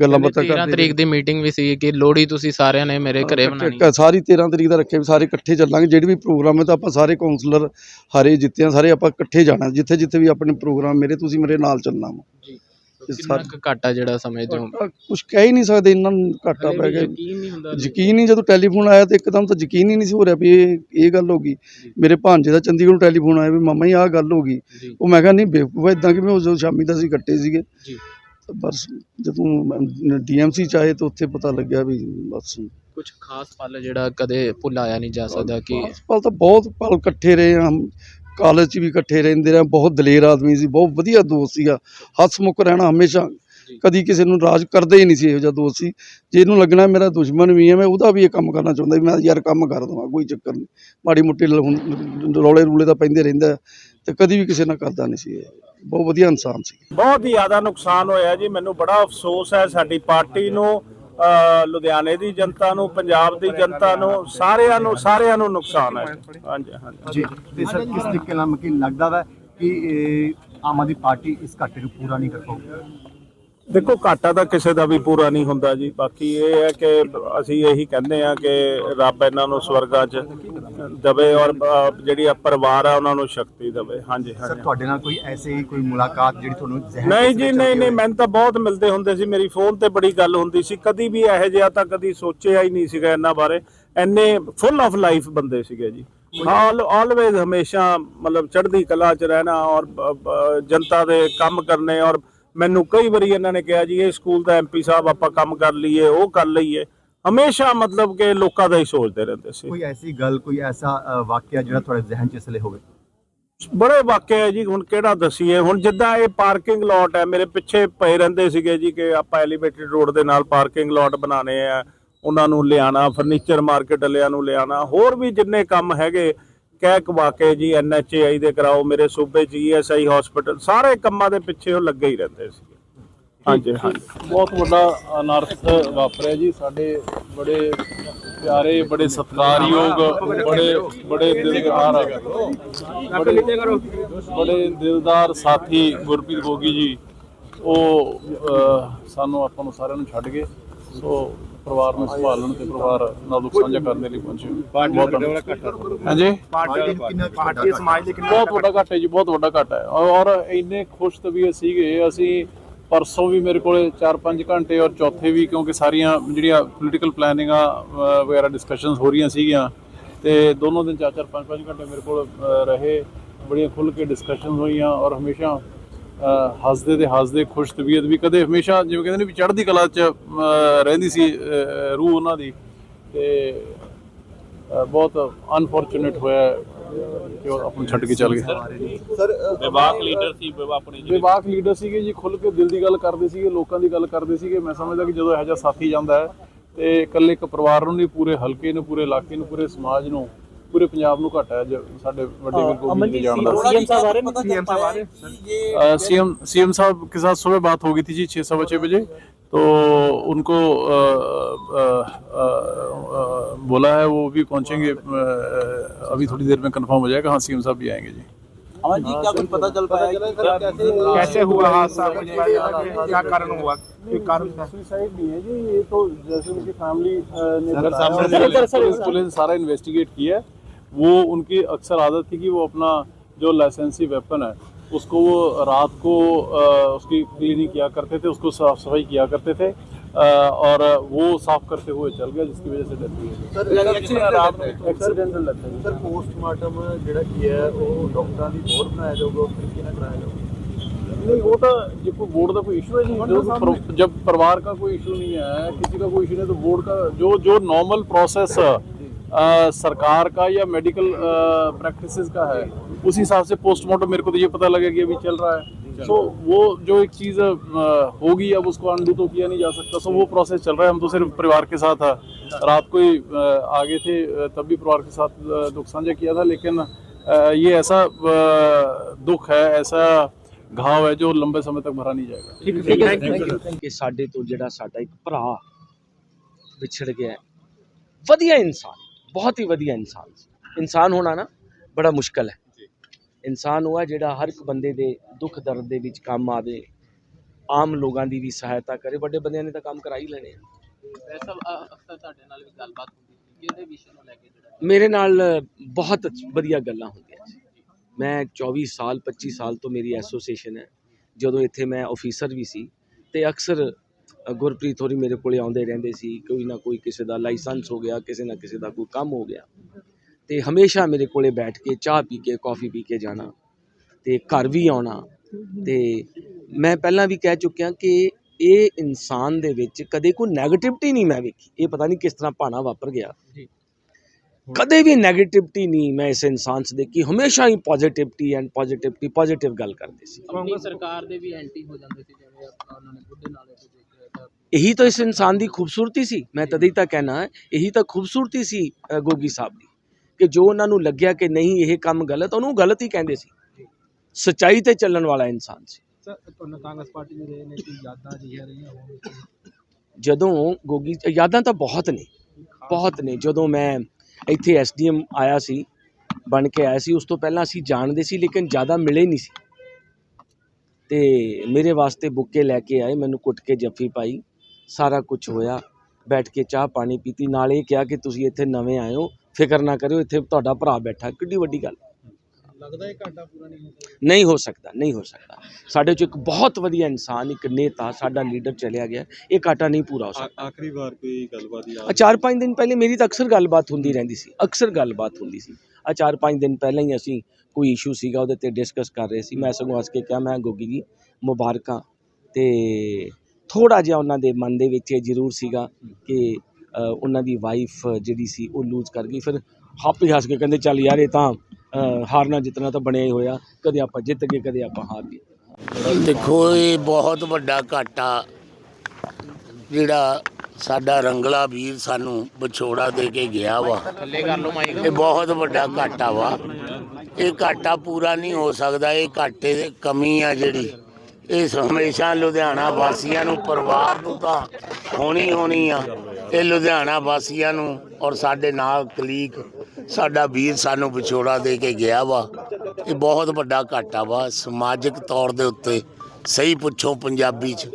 ਗੱਲਾਂ ਬਾਤਾਂ 13 ਕਰਦੇ ਤਰੀਕ ਦੀ ਮੀਟਿੰਗ ਵੀ ਸੀ ਕਿ ਲੋਹੜੀ ਤੁਸੀਂ ਸਾਰਿਆਂ ਨੇ ਮੇਰੇ ਘਰੇ ਕ- ਸਾਰੀ 13 ਤਰੀਕ ਦਾ ਰੱਖਿਆ ਵੀ ਸਾਰੇ ਇਕੱਠੇ ਚੱਲਾਂਗੇ। ਜਿਹੜੇ ਵੀ ਪ੍ਰੋਗਰਾਮ ਹੈ ਤਾਂ ਆਪਾਂ ਸਾਰੇ ਕਾਉਂਸਲਰ ਹਾਰੇ ਜਿੱਤੇ ਆ ਸਾਰੇ ਆਪਾਂ ਇਕੱਠੇ ਜਾਣਾ। ਜਿੱਥੇ ਜਿੱਥੇ ਵੀ ਆਪਣੇ ਪ੍ਰੋਗਰਾਮ ਮੇਰੇ ਤੁਸੀਂ ਮੇਰੇ ਨਾਲ ਚੱਲਣਾ ਵਾ। ਜੀ। ਕਿੰਨਾ ਘਾਟਾ ਜਿਹੜਾ ਸਮਝਦੇ ਹੋ ਕੁਝ ਕਹਿ ਹੀ ਨਹੀਂ ਸਕਦੇ ਇੰਨਾ ਨੂੰ ਘਾਟਾ ਪੈ ਗਿਆ। ਯਕੀਨ ਨਹੀਂ ਹੁੰਦਾ ਯਕੀਨ ਹੀ ਜਦੋਂ ਟੈਲੀਫੋਨ ਆਇਆ ਤੇ ਇੱਕਦਮ ਤਾਂ ਯਕੀਨ ਹੀ ਨਹੀਂ ਸੀ ਹੋ ਰਿਹਾ ਵੀ ਇਹ ਇਹ ਗੱਲ ਹੋ ਗਈ। ਮੇਰੇ ਭਾਂਜੇ ਦਾ ਚੰਡੀਗੜ੍ਹੋਂ ਟੈਲੀਫੋਨ ਆਇਆ ਵੀ ਮਾਮਾ ਜੀ ਆਹ ਗੱਲ ਹੋ ਗਈ। ਉਹ ਮੈਂ ਕਿਹਾ ਨਹੀਂ ਬੇਵਕੂਫ ਇਦਾਂ ਕਿਵੇਂ ਹੋ ਸ਼ਾਮੀ ਤਾਂ ਅਸੀਂ ਇਕੱਠੇ ਸੀਗੇ। ਬਸ ਜਦੋਂ ਡੀਐਮਸੀ ਚਾਹੇ ਤਾਂ ਉੱਥੇ ਪਤਾ ਲੱਗਿਆ ਵੀ ਬਸ ਕੁਝ ਖਾਸ ਪਲ ਜਿਹੜਾ ਕਦੇ ਭੁਲਾਇਆ ਨਹੀਂ ਜਾ ਸਕਦਾ ਕਿ ਪਲ ਤਾਂ ਬਹੁਤ ਪਲ ਇਕੱਠੇ ਰਹੇ ਹਾਂ ਕਾਲਜ 'ਚ ਵੀ ਇਕੱਠੇ ਰਹਿੰਦੇ ਰਹੇ ਬਹੁਤ ਦਲੇਰ ਆਦਮੀ ਸੀ ਬਹੁਤ ਵਧੀਆ ਦੋਸਤ ਸੀਗਾ ਹੱਸਮੁਖ ਰਹਿਣਾ ਹਮੇਸ਼ਾ। ਕਦੀ ਕਿਸੇ ਨੂੰ ਰਾਜ ਕਰਦਾ ਹੀ ਨਹੀਂ ਸੀ ਇਹੋ ਜਿਹਾ ਦੋਸਤ ਸੀ। ਜੇ ਇਹਨੂੰ ਲੱਗਣਾ ਮੇਰਾ ਦੁਸ਼ਮਣ ਵੀ ਹੈ ਮੈਂ ਉਹਦਾ ਵੀ ਇਹ ਕੰਮ ਕਰਨਾ ਚਾਹੁੰਦਾ ਵੀ ਮੈਂ ਯਾਰ ਕੰਮ ਕਰ ਦਵਾਂ ਕੋਈ ਚੱਕਰ ਨਹੀਂ। ਮਾੜੀ ਮੁੱਟੀ ਰੌਲੇ ਰੂਲੇ ਤਾਂ ਪੈਂਦੇ ਰਹਿੰਦਾ ਤੇ ਕਦੀ ਵੀ ਕਿਸੇ ਨਾਲ ਕਰਦਾ ਨਹੀਂ ਸੀ ਇਹ। ਬਹੁਤ ਵਧੀਆ ਇਨਸਾਨ ਸੀ। ਬਹੁਤ ਹੀ ਜ਼ਿਆਦਾ ਨੁਕਸਾਨ ਹੋਇਆ ਜੀ ਮੈਨੂੰ ਬੜਾ ਅਫਸੋਸ ਹੈ ਸਾਡੀ ਪਾਰਟੀ ਨੂੰ ਲੁਧਿਆਣੇ ਦੀ ਜਨਤਾ ਨੂੰ ਪੰਜਾਬ ਦੀ ਜਨਤਾ ਨੂੰ ਸਾਰਿਆਂ ਨੂੰ ਸਾਰਿਆਂ ਨੂੰ ਨੁਕਸਾਨ ਹੈ। ਹਾਂਜੀ ਹਾਂਜੀ। ਜੀ ਤੇ ਸਰ ਕਿਸ ਤਰੀਕੇ ਨਾਲ ਮਕੀ ਲੱਗਦਾ ਵਾ ਕਿ ਇਹ ਆਮ ਆਦਮੀ ਪਾਰਟੀ ਇਸ ਘਾਟੇ ਨੂੰ ਪੂਰਾ ਨਹੀਂ ਕਰ ਪਾਊਗੀ? ਦੇਖੋ ਘਾਟਾ ਤਾਂ ਕਿਸੇ ਦਾ ਵੀ ਪੂਰਾ ਨਹੀਂ ਹੁੰਦਾ ਜੀ। ਬਾਕੀ ਇਹ ਹੈ ਕਿ ਅਸੀਂ ਇਹੀ ਕਹਿੰਦੇ ਆ ਕਿ ਰੱਬ ਇਹਨਾਂ ਨੂੰ ਸਵਰਗਾਂ 'ਚ ਦਵੇ ਔਰ ਜਿਹੜੀ ਆ ਪਰਿਵਾਰ ਆ ਉਹਨਾਂ ਨੂੰ ਸ਼ਕਤੀ ਦਵੇ। ਹਾਂਜੀ ਸਰ ਹਾਂਜੀ ਤੁਹਾਡੇ ਨਾਲ ਕੋਈ ਐਸੇ ਹੀ ਕੋਈ ਮੁਲਾਕਾਤ ਜਿਹੜੀ ਤੁਹਾਨੂੰ ਜ਼ਹਿਨ ਨਹੀਂ ਜੀ ਨਹੀਂ ਨਹੀਂ? ਮੈਨੂੰ ਤਾਂ ਬਹੁਤ ਮਿਲਦੇ ਹੁੰਦੇ ਸੀ। ਮੇਰੀ ਫੋਨ ਤੇ ਬੜੀ ਗੱਲ ਹੁੰਦੀ ਸੀ। ਕਦੀ ਵੀ ਇਹੋ ਜਿਹਾ ਤਾਂ ਕਦੀ ਸੋਚਿਆ ਹੀ ਨਹੀਂ ਸੀਗਾ ਇਹਨਾਂ ਬਾਰੇ। ਐਨੇ ਫੁੱਲ ਆਫ ਲਾਈਫ ਬੰਦੇ ਸੀਗੇ ਜੀ। ਆਲ ਆਲਵੇਜ਼ ਹਮੇਸ਼ਾ ਮਤਲਬ ਚੜ੍ਹਦੀ ਕਲਾ 'ਚ ਰਹਿਣਾ ਔਰ ਜਨਤਾ ਦੇ ਕੰਮ ਕਰਨੇ ਔਰ ਮੈਨੂੰ ਕਈ ਵਾਰੀ ਇਹਨਾਂ ਨੇ ਕਿਹਾ ਜੀ ਇਹ ਸਕੂਲ ਦਾ ਐਮਪੀ ਸਾਹਿਬ ਆਪਾਂ ਕੰਮ ਕਰ ਲਈਏ ਉਹ ਕਰ ਲਈਏ। ਹਮੇਸ਼ਾ ਮਤਲਬ ਕਿ ਲੋਕਾਂ ਦਾ ਹੀ ਸੋਚਦੇ ਰਹਿੰਦੇ ਸੀ। ਕੋਈ ਐਸੀ ਗੱਲ ਕੋਈ ਐਸਾ ਵਾਕਿਆ ਜਿਹੜਾ ਤੁਹਾਡੇ ਜ਼ਹਿਨ 'ਚ ਇਸ ਵੇਲੇ ਹੋਵੇ? ਬੜੇ ਵਾਕਿਆ ਹੈ ਜੀ ਹੁਣ ਕਿਹੜਾ ਦਸੀਏ? ਹੁਣ ਜਿੱਦਾਂ ਇਹ ਪਾਰਕਿੰਗ ਲੋਟ ਹੈ ਮੇਰੇ ਪਿੱਛੇ ਪਏ ਰਹਿੰਦੇ ਸੀਗੇ ਜੀ ਕਿ ਆਪਾਂ ਐਲੀਵੇਟਡ ਰੋਡ ਦੇ ਨਾਲ ਪਾਰਕਿੰਗ ਲੋਟ ਬਣਾਣੇ ਆ। ਉਹਨਾਂ ਨੂੰ ਲਿਆਣਾ ਫਰਨੀਚਰ ਮਾਰਕੀਟ ਵਾਲਿਆਂ ਨੂੰ ਲਿਆਣਾ ਹੋਰ ਵੀ ਜਿੰਨੇ ਕੰਮ ਹੈਗੇ ਕਹਿ ਕਵਾ ਕੇ ਜੀ ਐਨਐਚਏਆਈ ਦੇ ਕਰਾਓ ਮੇਰੇ ਸੂਬੇ ਚ ਈਐਸਆਈ ਹਸਪੀਟਲ ਸਾਰੇ ਕੰਮਾਂ ਦੇ ਪਿੱਛੇ ਉਹ ਲੱਗੇ ਹੀ ਰਹਿੰਦੇ ਸੀਗੇ ਹਾਂਜੀ ਹਾਂਜੀ। ਬਹੁਤ ਵੱਡਾ ਅਨਰਥ ਵਾਪਰਿਆ ਜੀ ਸਾਡੇ ਬੜੇ ਪਿਆਰੇ ਬੜੇ ਸਤਿਕਾਰਯੋਗ ਬੜੇ ਬੜੇ ਦਿਲਦਾਰ ਬੜੇ ਬੜੇ ਦਿਲਦਾਰ ਸਾਥੀ ਗੁਰਪ੍ਰੀਤ ਗੋਗੀ ਜੀ ਉਹ ਸਾਨੂੰ ਆਪਾਂ ਨੂੰ ਸਾਰਿਆਂ ਨੂੰ ਛੱਡ ਗਏ। ਸੋ ਪਰਿਵਾਰ ਨੂੰ ਸੰਭਾਲਣ ਤੇ ਪਰਿਵਾਰ ਨਾਲ ਦੁੱਖ ਸਾਂਝਾ ਕਰਨ ਦੇ ਲਈ ਪਹੁੰਚੇ ਬਹੁਤ ਹਾਂਜੀ? ਪਾਰਟੀ ਕਿੰਨਾ ਪਾਰਟੀ ਸਮਾਜ ਦੇ ਬਹੁਤ ਵੱਡਾ ਘਾਟਾ ਹੈ ਜੀ ਬਹੁਤ ਵੱਡਾ ਘਾਟਾ ਹੈ। ਔਰ ਇੰਨੇ ਖੁਸ਼ ਤਬੀਅਤ ਸੀਗੇ ਅਸੀਂ ਪਰਸੋਂ ਵੀ ਮੇਰੇ ਕੋਲੇ 4-5 ਘੰਟੇ ਔਰ ਚੌਥੇ ਵੀ ਕਿਉਂਕਿ ਸਾਰੀਆਂ ਜਿਹੜੀਆਂ ਪੋਲੀਟੀਕਲ ਪਲੈਨਿੰਗਾਂ ਵਗੈਰਾ ਡਿਸਕਸ਼ਨਸ ਹੋ ਰਹੀਆਂ ਸੀਗੀਆਂ ਤੇ ਦੋਨੋਂ ਦਿਨ 4-4 5-5 ਘੰਟੇ ਮੇਰੇ ਕੋਲ ਰਹੇ। ਬੜੀਆਂ ਖੁੱਲ ਕੇ ਡਿਸਕਸ਼ਨਸ ਹੋਈਆਂ ਔਰ ਹਮੇਸ਼ਾ ਹੱਸਦੇ ਤੇ ਹੱਸਦੇ ਖੁਸ਼ ਤਬੀਅਤ ਵੀ ਕਦੇ ਹਮੇਸ਼ਾ ਜਿਵੇਂ ਕਹਿੰਦੇ ਨੇ ਵੀ ਚੜ੍ਹਦੀ ਕਲਾ 'ਚ ਰਹਿੰਦੀ ਸੀ ਰੂਹ ਉਹਨਾਂ ਦੀ ਤੇ ਬਹੁਤ ਅਨਫੋਰਚੂਨੇਟ ਹੋਇਆ ਕਿ ਉਹ ਆਪਾਂ ਨੂੰ ਛੱਡ ਕੇ ਚੱਲ ਗਏ। ਵਿਵਾਕ ਲੀਡਰ ਸੀ ਵਿਵਾ ਆਪਣੇ ਵਿਵਾਕ ਲੀਡਰ ਸੀਗੇ ਜੀ ਖੁੱਲ ਕੇ ਦਿਲ ਦੀ ਗੱਲ ਕਰਦੇ ਸੀਗੇ ਲੋਕਾਂ ਦੀ ਗੱਲ ਕਰਦੇ ਸੀਗੇ। ਮੈਂ ਸਮਝਦਾ ਕਿ ਜਦੋਂ ਇਹੋ ਜਿਹਾ ਸਾਥੀ ਜਾਂਦਾ ਹੈ ਤੇ ਇਕੱਲੇ ਇੱਕ ਪਰਿਵਾਰ ਨੂੰ ਨਹੀਂ ਪੂਰੇ ਹਲਕੇ ਨੂੰ ਪੂਰੇ ਇਲਾਕੇ ਨੂੰ ਪੂਰੇ ਸਮਾਜ ਨੂੰ ਪੂਰੇ ਪੰਜਾਬ ਨੂੰ ਘਾਟਾ ਹੈ ਜੋ ਸਾਡੇ ਵੱਡੇ ਵੀਰ ਗੋਬਿੰਦ ਜੀ ਜਾਣਦਾ सीएम साहब आ रहे हैं सीएम साहब आ रहे हैं सीएम सीएम साहब के साथ सुबह बात हो गई थी जी छः सवा छः बजे तो उनको अ, अ, अ, अ, बोला है वो भी पहुंचेंगे अ, अभी थोड़ी देर में कंफर्म हो जाएगा हाँ सीएम साहब भी आएंगे जी अमन जी क्या कुछ पता चल पाया कि कैसे कैसे हुआ हादसा कुछ पता लगा क्या कारण हुआ कोई कारण था सुसाइड नहीं है जी ये तो जैसे उनकी फैमिली ने पुलिस पुलिस ने सारा इन्वेस्टिगेट किया है वो उनकी अक्सर आदत थी कि वो अपना जो लाइसेंसी वेपन है उसको वो रात को अ, उसकी क्लीनिंग किया करते थे उसको साफ सफाई किया करते थे अ, और वो साफ करते हुए चल गया जिसकी वजह से डेथ हुई है एक्सीडेंटल डेथ है ਸਰ ਪੋਸਟਮਾਰਟਮ ਜਿਹੜਾ ਕੀ ਹੈ ਉਹ ਡਾਕਟਰਾਂ ਦੀ ਹੋਰ ਬਣਾਇਆ ਜਾਊਗਾ ਉਸ ਤਰੀਕੇ ਨਾਲ ਕਰਾਇਆ ਜਾਊਗਾ नहीं वो तो ये कोई बोर्ड का कोई इशू है नहीं जो पर- जब परिवार का कोई इशू नहीं है किसी का कोई इशू नहीं तो बोर्ड का जो जो नॉर्मल प्रोसेस सरकार का या मेडिकल प्रैक्टिसेस का है उस हिसाब से पोस्टमार्टम मेरे को तो ये पता लगा कि अभी चल रहा है सो वो जो एक चीज़ होगी अब उसको अंडू तो किया नहीं जा सकता सो वो प्रोसेस चल रहा है हम तो सिर्फ परिवार के साथ अ, रात को ही अ, आगे थे अ, तब भी परिवार के साथ अ, दुख साझा किया था लेकिन अ, ये ऐसा अ, दुख है ऐसा घाव है जो लंबे समय तक भरा नहीं जाएगा ਕਿ ਸਾਡੇ ਤੋਂ ਜਿਹੜਾ ਸਾਡਾ ਇੱਕ ਭਰਾ ਵਿਛੜ ਗਿਆ ਹੈ। ਵਧੀਆ ਇਨਸਾਨ ਬਹੁਤ ਹੀ ਵਧੀਆ ਇਨਸਾਨ ਸੀ। ਇਨਸਾਨ ਹੋਣਾ ਨਾ ਬੜਾ ਮੁਸ਼ਕਲ ਹੈ। ਇਨਸਾਨ ਉਹ ਹੈ ਜਿਹੜਾ ਹਰ ਇੱਕ ਬੰਦੇ ਦੇ ਦੁੱਖ ਦਰਦ ਦੇ ਵਿੱਚ ਕੰਮ ਆਵੇ ਆਮ ਲੋਕਾਂ ਦੀ ਵੀ ਸਹਾਇਤਾ ਕਰੇ ਵੱਡੇ ਬੰਦਿਆਂ ਨੇ ਤਾਂ ਕੰਮ ਕਰਾ ਹੀ ਲੈਣੇ ਮੇਰੇ ਨਾਲ ਬਹੁਤ ਵਧੀਆ ਗੱਲਾਂ ਹੁੰਦੀਆਂ ਸੀ। ਮੈਂ 24 ਸਾਲ 25 ਸਾਲ ਤੋਂ ਮੇਰੀ ਐਸੋਸੀਏਸ਼ਨ ਹੈ। ਜਦੋਂ ਇੱਥੇ ਮੈਂ ਆਫੀਸਰ ਵੀ ਸੀ ਤੇ ਅਕਸਰ ਗੁਰਪ੍ਰੀਤ ਹੋਰੀ ਮੇਰੇ ਕੋਲੇ ਆਉਂਦੇ ਰਹਿੰਦੇ ਸੀ ਕੋਈ ਨਾ ਕੋਈ ਕਿਸੇ ਦਾ ਲਾਇਸੈਂਸ ਹੋ ਗਿਆ ਕਿਸੇ ਨਾ ਕਿਸੇ ਦਾ ਕੋਈ ਕੰਮ ਹੋ ਗਿਆ। ਤੇ ਹਮੇਸ਼ਾ ਮੇਰੇ ਕੋਲੇ ਬੈਠ ਕੇ ਚਾਹ ਪੀ ਕੇ ਕੌਫੀ ਪੀ ਕੇ ਜਾਣਾ ਤੇ ਘਰ ਵੀ ਆਉਣਾ। ਤੇ ਮੈਂ ਪਹਿਲਾਂ ਵੀ ਕਹਿ ਚੁੱਕਿਆ ਕਿ ਇਹ ਇਨਸਾਨ ਦੇ ਵਿੱਚ ਕਦੇ ਕੋਈ 네ਗੇਟਿਵਿਟੀ ਨਹੀਂ ਮੈਂ ਵੇਖੀ। ਇਹ ਪਤਾ ਨਹੀਂ ਕਿਸ ਤਰ੍ਹਾਂ ਭਾਣਾ ਵਾਪਰ ਗਿਆ। ਕਦੇ ਵੀ 네ਗੇਟਿਵਿਟੀ ਨਹੀਂ ਮੈਂ ਇਸ ਇਨਸਾਨ 'ਚ ਦੇਖੀ ਹਮੇਸ਼ਾ ਹੀ ਪੋਜ਼ਿਟਿਵਿਟੀ ਐਂਡ ਪੋਜ਼ਿਟਿਵਿਟੀ ਪੋਜ਼ਿਟਿਵ ਗੱਲ ਕਰਦੇ ਸੀ। ਸਰਕਾਰ ਦੇ ਵੀ ਐਂਟੀ ਹੋ ਜਾਂਦੇ ਸੀ ਜਿਵੇਂ ਆਪਾਂ ਉਹਨਾਂ ਨੇ ਬੁੱਢੇ ਨਾਲੇ ਇਹੀ ਤਾਂ ਇਸ ਇਨਸਾਨ ਦੀ ਖੂਬਸੂਰਤੀ ਸੀ। ਮੈਂ ਤਦੇ ਹੀ ਤਾਂ ਕਹਿਣਾ ਹੈ, ਇਹੀ ਤਾਂ ਖੂਬਸੂਰਤੀ ਸੀ ਗੋਗੀ ਸਾਹਿਬ ਦੀ ਕਿ ਜੋ ਉਹਨਾਂ ਨੂੰ ਲੱਗਿਆ ਕਿ ਨਹੀਂ ਇਹ ਕੰਮ ਗਲਤ ਉਹਨੂੰ ਗਲਤ ਹੀ ਕਹਿੰਦੇ ਸੀ। ਸਚਾਈ ਤੇ ਚੱਲਣ ਵਾਲਾ ਇਨਸਾਨ ਸੀ। ਸਰ ਤੁਹਾਨੂੰ ਕਾਂਗਰਸ ਪਾਰਟੀ ਦੇ ਰਹੇ ਨੇ ਕੋਈ ਯਾਦਾਂ ਜਿਹੀਆਂ ਰਹੀਆਂ ਹੋਣ ਜਦੋਂ ਗੋਗੀ ਯਾਦਾਂ ਤਾਂ ਬਹੁਤ ਨੇ ਬਹੁਤ ਨੇ। ਜਦੋਂ ਮੈਂ ਇੱਥੇ ਐਸਡੀਐਮ ਆਇਆ ਸੀ ਬਣ ਕੇ ਆਇਆ ਸੀ ਉਸ ਤੋਂ ਪਹਿਲਾਂ ਅਸੀਂ ਜਾਣਦੇ ਸੀ ਲੇਕਿਨ ਜ਼ਿਆਦਾ ਮਿਲੇ ਨਹੀਂ ਸੀ। ਤੇ ਮੇਰੇ ਵਾਸਤੇ ਬੁੱਕੇ ਲੈ ਕੇ ਆਏ ਮੈਨੂੰ ਕੁੱਟ ਕੇ ਜੱਫੀ ਪਾਈ। ਸਾਰਾ ਕੁਝ ਹੋਇਆ। ਬੈਠ ਕੇ ਚਾਹ ਪਾਣੀ ਪੀਤੀ। ਨਾਲ ਇਹ ਕਿਹਾ ਕਿ ਤੁਸੀਂ ਇੱਥੇ ਨਵੇਂ ਆਏ ਹੋ। ਫਿਕਰ ਨਾ ਕਰਿਓ ਇੱਥੇ ਤੁਹਾਡਾ ਭਰਾ ਬੈਠਾ। ਕਿੱਡੀ ਵੱਡੀ ਗੱਲ। ਲੱਗਦਾ ਇਹ ਘਾਟਾ ਪੂਰਾ ਨਹੀਂ ਹੋ ਨਹੀਂ ਹੋ ਸਕਦਾ ਨਹੀਂ ਹੋ ਸਕਦਾ। ਸਾਡੇ ਚ ਇੱਕ ਬਹੁਤ ਵਧੀਆ ਇਨਸਾਨ ਇੱਕ ਨੇਤਾ ਸਾਡਾ ਲੀਡਰ ਚਲਿਆ ਗਿਆ। ਇਹ ਘਾਟਾ ਨਹੀਂ ਪੂਰਾ ਹੋ ਸਕਦਾ। ਆਖਰੀ ਵਾਰ ਕੋਈ ਗੱਲਬਾਤ ਯਾਦ ਆ ਚਾਰ ਪੰਜ ਦਿਨ ਪਹਿਲੇ ਮੇਰੀ ਤਾਂ ਅਕਸਰ ਗੱਲਬਾਤ ਹੁੰਦੀ ਰਹਿੰਦੀ ਸੀ। ਅਕਸਰ ਗੱਲਬਾਤ ਹੁੰਦੀ ਸੀ। ਆ ਚਾਰ ਪੰਜ ਦਿਨ ਪਹਿਲਾਂ ਹੀ ਅਸੀਂ ਕੋਈ ਇਸ਼ੂ ਸੀਗਾ ਉਹਦੇ ਤੇ ਡਿਸਕਸ ਕਰ ਰਹੇ ਸੀ। ਮੈਂ ਸਗੋਂ ਹੱਸ ਕੇ ਕਿਹਾ ਮੈਂ ਗੋਗੀ ਜੀ ਮੁਬਾਰਕਾਂ। ਤੇ ਥੋੜਾ ਜਿਹਾ ਉਹਨਾਂ ਦੇ ਮਨ ਦੇ ਵਿੱਚ ਇਹ ਜ਼ਰੂਰ ਸੀਗਾ ਕਿ ਉਹਨਾਂ ਦੀ ਵਾਈਫ ਜਿਹੜੀ ਸੀ ਉਹ ਲੂਜ਼ ਕਰ ਗਈ। ਫਿਰ ਹਾਪੀ ਹੱਸ ਕੇ ਕਹਿੰਦੇ ਚੱਲ ਯਾਰ ਇਹ ਤਾਂ ਹਾਰਨਾ ਜਿੱਤਣਾ ਤਾਂ ਬਣਿਆ ਹੀ ਹੋਇਆ। ਕਦੇ ਆਪਾਂ ਜਿੱਤ ਗਏ ਕਦੇ ਆਪਾਂ ਹਾਰ ਗਏ। ਦੇਖੋ ਇਹ ਬਹੁਤ ਵੱਡਾ ਘਾਟਾ ਜਿਹੜਾ ਸਾਡਾ ਰੰਗਲਾ ਵੀਰ ਸਾਨੂੰ ਵਿਛੋੜਾ ਦੇ ਕੇ ਗਿਆ ਵਾ। ਇਹ ਬਹੁਤ ਵੱਡਾ ਘਾਟਾ ਵਾ। ਇਹ ਘਾਟਾ ਪੂਰਾ ਨਹੀਂ ਹੋ ਸਕਦਾ ਇਹ ਘਾਟੇ ਦੀ ਕਮੀ ਆ ਜਿਹੜੀ। ਇਹ ਹਮੇਸ਼ਾ ਲੁਧਿਆਣਾ ਵਾਸੀਆਂ ਨੂੰ ਪਰਿਵਾਰ ਨੂੰ ਤਾਂ ਹੋਣੀ ਹੋਣੀ ਆ। ਇਹ ਲੁਧਿਆਣਾ ਵਾਸੀਆਂ ਨੂੰ ਔਰ ਸਾਡੇ ਨਾਲ ਕਲੀਕ ਸਾਡਾ ਵੀਰ ਸਾਨੂੰ ਵਿਛੋੜਾ ਦੇ ਕੇ ਗਿਆ ਵਾ। ਇਹ ਬਹੁਤ ਵੱਡਾ ਘਾਟਾ ਵਾ। ਸਮਾਜਿਕ ਤੌਰ ਦੇ ਉੱਤੇ ਸਹੀ ਪੁੱਛੋ ਪੰਜਾਬੀ ਚ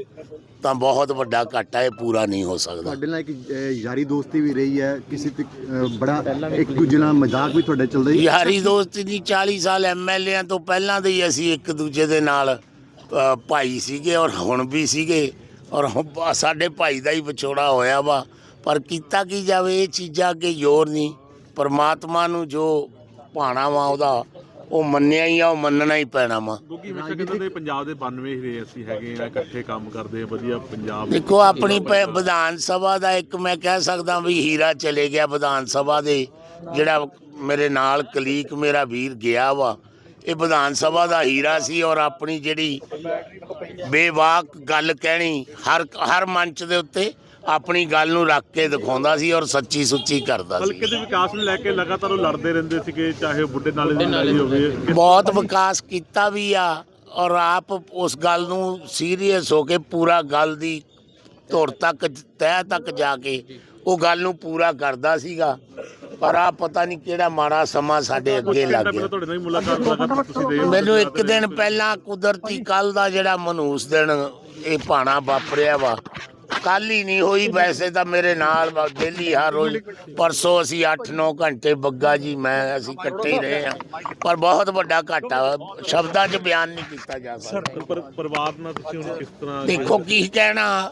ਤਾਂ ਬਹੁਤ ਵੱਡਾ ਘਾਟਾ ਇਹ ਪੂਰਾ ਨਹੀਂ ਹੋ ਸਕਦਾ। ਤੁਹਾਡੇ ਨਾਲ ਇੱਕ ਅਹ, ਯਾਰੀ ਦੋਸਤੀ ਵੀ ਰਹੀ ਹੈ। ਕਿਸੇ ਤੇ ਅਹ, ਬੜਾ ਇੱਕ ਦੂਜੇ ਨਾਲ ਮਜ਼ਾਕ ਵੀ ਤੁਹਾਡੇ ਚੱਲਦਾ ਹੀ। ਯਾਰੀ ਦੋਸਤੀ ਦੀ 40 ਸਾਲ ਐਮਐਲਏਆਂ ਤੋਂ ਪਹਿਲਾਂ ਦੇ ਹੀ ਅਸੀਂ ਇੱਕ ਦੂਜੇ ਦੇ ਨਾਲ ਭਾਈ ਸੀਗੇ ਔਰ ਹੁਣ ਵੀ ਸੀਗੇ। ਔਰ ਹੁਣ ਸਾਡੇ ਭਾਈ ਦਾ ਹੀ ਵਿਛੋੜਾ ਹੋਇਆ ਵਾ। ਪਰ ਕੀਤਾ ਕੀ ਜਾਵੇ ਇਹ ਚੀਜ਼ਾਂ ਅੱਗੇ ਜ਼ੋਰ ਨਹੀਂ। ਪਰਮਾਤਮਾ ਨੂੰ ਜੋ ਭਾਣਾ ਵਾ ਉਹਦਾ ਉਹ ਮੰਨਿਆ ਹੀ ਆ ਉਹ ਮੰਨਣਾ ਹੀ ਪੈਣਾ ਵਾ। ਕਿਉਂਕਿ ਹਮੇਸ਼ਾ ਕਹਿੰਦੇ ਨੇ ਪੰਜਾਬ ਦੇ 92 ਹੀਰੇ ਅਸੀਂ ਹੈਗੇ ਆ ਇਕੱਠੇ ਕੰਮ ਕਰਦੇ ਆ ਵਧੀਆ ਪੰਜਾਬ ਦੇਖੋ ਆਪਣੀ ਪ- ਵਿਧਾਨ ਸਭਾ ਦਾ ਇੱਕ ਮੈਂ ਕਹਿ ਸਕਦਾ ਵੀ ਹੀਰਾ ਚਲੇ ਗਿਆ ਵਿਧਾਨ ਸਭਾ ਦੇ ਜਿਹੜਾ ਮੇਰੇ ਨਾਲ ਕਲੀਕ ਮੇਰਾ ਵੀਰ ਗਿਆ ਵਾ। ਇਹ ਵਿਧਾਨ ਸਭਾ ਦਾ ਹੀਰਾ ਸੀ ਔਰ ਆਪਣੀ ਜਿਹੜੀ ਬੇਵਾਕ ਗੱਲ ਕਹਿਣੀ ਹਰ ਹਰ ਮੰਚ ਦੇ ਉੱਤੇ ਆਪਣੀ ਗੱਲ ਨੂੰ ਰੱਖ ਕੇ ਦਿਖਾਉਂਦਾ ਸੀ ਔਰ ਸੱਚੀ ਸੁੱਚੀ ਕਰਦਾ ਸੀ। ਹਲਕੇ ਦੇ ਵਿਕਾਸ ਨੂੰ ਲੈ ਕੇ ਲਗਾਤਾਰ ਉਹ ਲੜਦੇ ਰਹਿੰਦੇ ਸੀਗੇ ਚਾਹੇ ਉਹ ਬੁੱਢੇ ਨਾਲੇ ਦੀ ਲੜਾਈ ਹੋਵੇ। ਬਹੁਤ ਵਿਕਾਸ ਕੀਤਾ ਵੀ ਆ ਔਰ ਆਪ ਉਸ ਗੱਲ ਨੂੰ ਸੀਰੀਅਸ ਹੋ ਕੇ ਪੂਰਾ ਗੱਲ ਦੀ ਧੁਰ ਤੱਕ ਤਹਿ ਤੱਕ ਜਾ ਕੇ ਉਹ ਗੱਲ ਨੂੰ ਪੂਰਾ ਕਰਦਾ ਸੀਗਾ। ਪਰ ਆ ਪਤਾ ਨਹੀਂ ਕਿਹੜਾ ਮਾੜਾ ਸਮਾਂ ਸਾਡੇ ਅੱਗੇ ਲੱਗ ਗਿਆ। ਤੁਹਾਡੇ ਨਾਲ ਹੀ ਮੁਲਾਕਾਤ ਲਗਾਤਾਰ ਤੁਸੀਂ ਦੇ ਮੈਨੂੰ ਇੱਕ ਦਿਨ ਪਹਿਲਾਂ ਕੁਦਰਤੀ ਕੱਲ ਦਾ ਜਿਹੜਾ ਮਨਹੂਸ ਦਿਨ ਇਹ ਪਾਣਾ ਵਾਪਰਿਆ ਵਾ। ਕੱਲ ਹੀ ਨਹੀਂ ਹੋਈ ਵੈਸੇ ਤਾਂ ਮੇਰੇ ਨਾਲ ਡੇਲੀ ਹਰ ਰੋਜ਼। ਪਰਸੋਂ ਅਸੀਂ 8-9 ਘੰਟੇ ਬੱਗਾ ਜੀ ਮੈਂ ਅਸੀਂ ਇਕੱਠੇ ਹੀ ਰਹੇ ਆ ਪਰ ਬਹੁਤ ਵੱਡਾ ਘਾਟਾ। ਸ਼ਬਦਾਂ 'ਚ ਬਿਆਨ ਨਹੀਂ ਕੀਤਾ ਜਾ ਸਕਦਾ। ਪਰ ਪਰਿਵਾਰ ਨਾਲ ਤੁਸੀਂ ਹੁਣ ਕਿਸ ਤਰ੍ਹਾਂ ਦੇਖੋ ਕੀ ਕਹਿਣਾ।